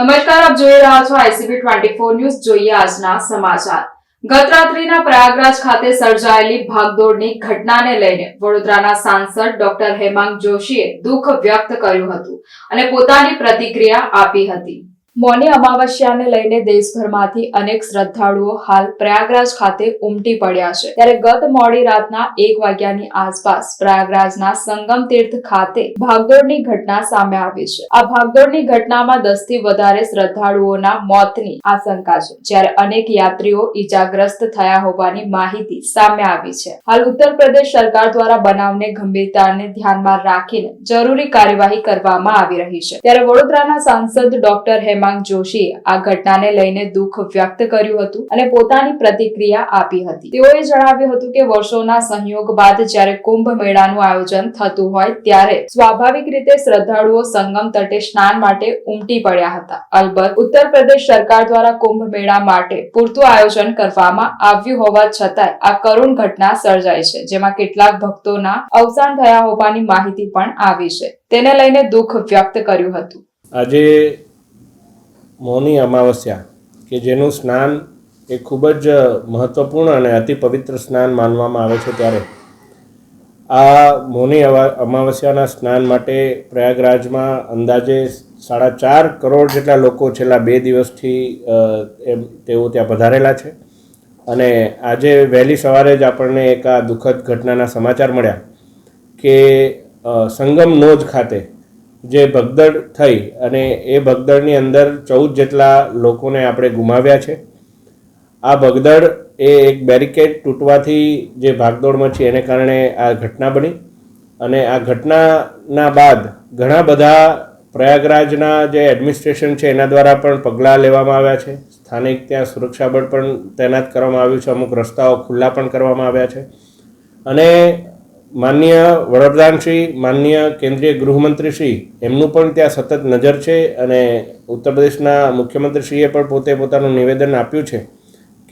નમસ્કાર, આપ જોઈ રહ્યા છો આઈસીબી ટ્વેન્ટી ફોર ન્યૂઝ. જોઈએ આજના સમાચાર. ગત રાત્રિના પ્રયાગરાજ ખાતે સર્જાયેલી ભાગદોડની ઘટનાને લઈને વડોદરાના સાંસદ ડોક્ટર હેમાંગ જોશીએ દુઃખ વ્યક્ત કર્યું હતું અને પોતાની પ્રતિક્રિયા આપી હતી. મૌની અમાવસ્યાને લઈને દેશભરમાંથી અનેક શ્રદ્ધાળુઓ હાલ પ્રયાગરાજ ખાતે ઉમટી પડ્યા છે. ત્યારે ગત મોડી રાતના એક વાગ્યાની આસપાસ પ્રયાગરાજના સંગમ તીર્થ ખાતે ભાગદોડની ઘટના સામે આવી છે. આ ભાગદોડની ઘટનામાં દસથી વધારે શ્રદ્ધાળુઓના મોતની આશંકા છે, જ્યારે અનેક યાત્રીઓ ઈજાગ્રસ્ત થયા હોવાની માહિતી સામે આવી છે. હાલ ઉત્તર પ્રદેશ સરકાર દ્વારા બનાવને ગંભીરતાને ધ્યાનમાં રાખીને જરૂરી કાર્યવાહી કરવામાં આવી રહી છે. ત્યારે વડોદરાના સાંસદ ડોક્ટર હેમાંગ જોશીએ આ ઘટનાને લઈને દુઃખ વ્યક્ત કર્યું હતું અને પોતાની પ્રતિક્રિયા આપી હતી. તેઓએ જણાવ્યું હતું કે વર્ષોના સંયોગ બાદ જ્યારે કુંભ મેળાનું આયોજન થતું હોય ત્યારે સ્વાભાવિક રીતે શ્રદ્ધાળુઓ સંગમ તટે સ્નાન માટે ઉમટી પડ્યા હતા. અલબત્ત, ઉત્તર પ્રદેશ સરકાર દ્વારા કુંભ મેળા માટે પૂરતું આયોજન કરવામાં આવ્યું હોવા છતાંય આ કરુણ ઘટના સર્જાઈ છે, જેમાં કેટલાક ભક્તોના અવસાન થયા હોવાની માહિતી પણ આવી છે. તેને લઈને દુઃખ વ્યક્ત કર્યું હતું. આજે મૌની અમાવસ્યા, કે જેનું સ્નાન એ ખૂબ જ મહત્ત્વપૂર્ણ અને અતિ પવિત્ર સ્નાન માનવામાં આવે છે ત્યારે. આ મૌની અમાવસ્યાના સ્નાન માટે પ્રયાગરાજમાં અંદાજે સાડા ચાર કરોડ જેટલા લોકો છેલ્લા બે દિવસથી એમ, તેઓ ત્યાં પધારેલા છે. અને આજે વહેલી સવારે જ આપણને એક આ દુઃખદ ઘટનાના સમાચાર મળ્યા કે સંગમ નોજ ખાતે જે ભગદડ થઈ અને એ ભગદડની અંદર ચૌદ જેટલા લોકોને આપણે ગુમાવ્યા છે. આ ભગદડ એ એક બેરિકેડ તૂટવાથી જે ભાગદોડ મચી એને કારણે આ ઘટના બની અને આ ઘટનાના બાદ ઘણા બધા પ્રયાગરાજના જે એડમિનિસ્ટ્રેશન છે એના દ્વારા પણ પગલાં લેવામાં આવ્યા છે. સ્થાનિક ત્યાં સુરક્ષા બળ પણ તૈનાત કરવામાં આવ્યું છે. અમુક રસ્તાઓ ખુલ્લા પણ કરવામાં આવ્યા છે. અને માનનીય વડાપ્રધાનશ્રી માનનીય કેન્દ્રીય ગૃહમંત્રીશ્રી એમનું પણ ત્યાં સતત નજર છે અને ઉત્તર પ્રદેશના મુખ્યમંત્રીશ્રીએ પણ પોતે પોતાનું નિવેદન આપ્યું છે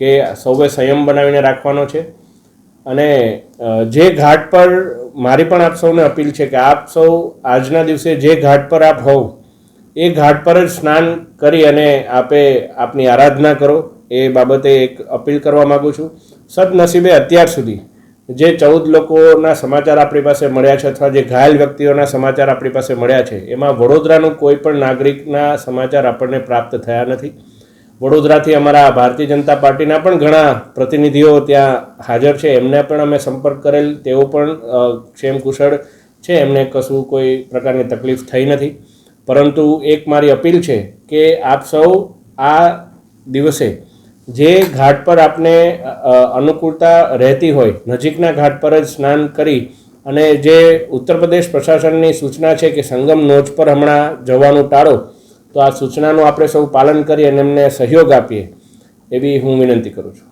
કે સૌએ સંયમ બનાવીને રાખવાનો છે. અને જે ઘાટ પર મારી પણ આપ સૌને અપીલ છે કે આપ સૌ આજના દિવસે જે ઘાટ પર આપ હોવ, એ ઘાટ પર જ સ્નાન કરી અને આપે આપની આરાધના કરો. એ બાબતે એક અપીલ કરવા માગું છું. સદનસીબે અત્યાર સુધી જે ચૌદ લોકોના સમાચાર આપણી પાસે મળ્યા છે અથવા જે ઘાયલ વ્યક્તિઓના સમાચાર આપણી પાસે મળ્યા છે, એમાં વડોદરાનું કોઈ પણ નાગરિકના સમાચાર આપણને પ્રાપ્ત થયા નથી. વડોદરાથી અમારા ભારતીય જનતા પાર્ટીના પણ ઘણા પ્રતિનિધિઓ ત્યાં હાજર છે. એમને પણ અમે સંપર્ક કરેલ, તેઓ પણ ક્ષેમ કુશળ છે. એમને કશું કોઈ પ્રકારની તકલીફ થઈ નથી. પરંતુ એક મારી અપીલ છે કે આપ સૌ આ દિવસે જે ઘાટ પર આપને અનુકૂળતા રહેતી હોય, નજીકના ઘાટ પર જ સ્નાન કરી અને જે ઉત્તર પ્રદેશ પ્રશાસનની સૂચના છે કે સંગમ નોચ પર હમણાં જવાનું ટાળો, તો આ સૂચનાનું આપણે સૌ પાલન કરી અને એમને સહયોગ આપીએ, એવી હું વિનંતી કરું છું.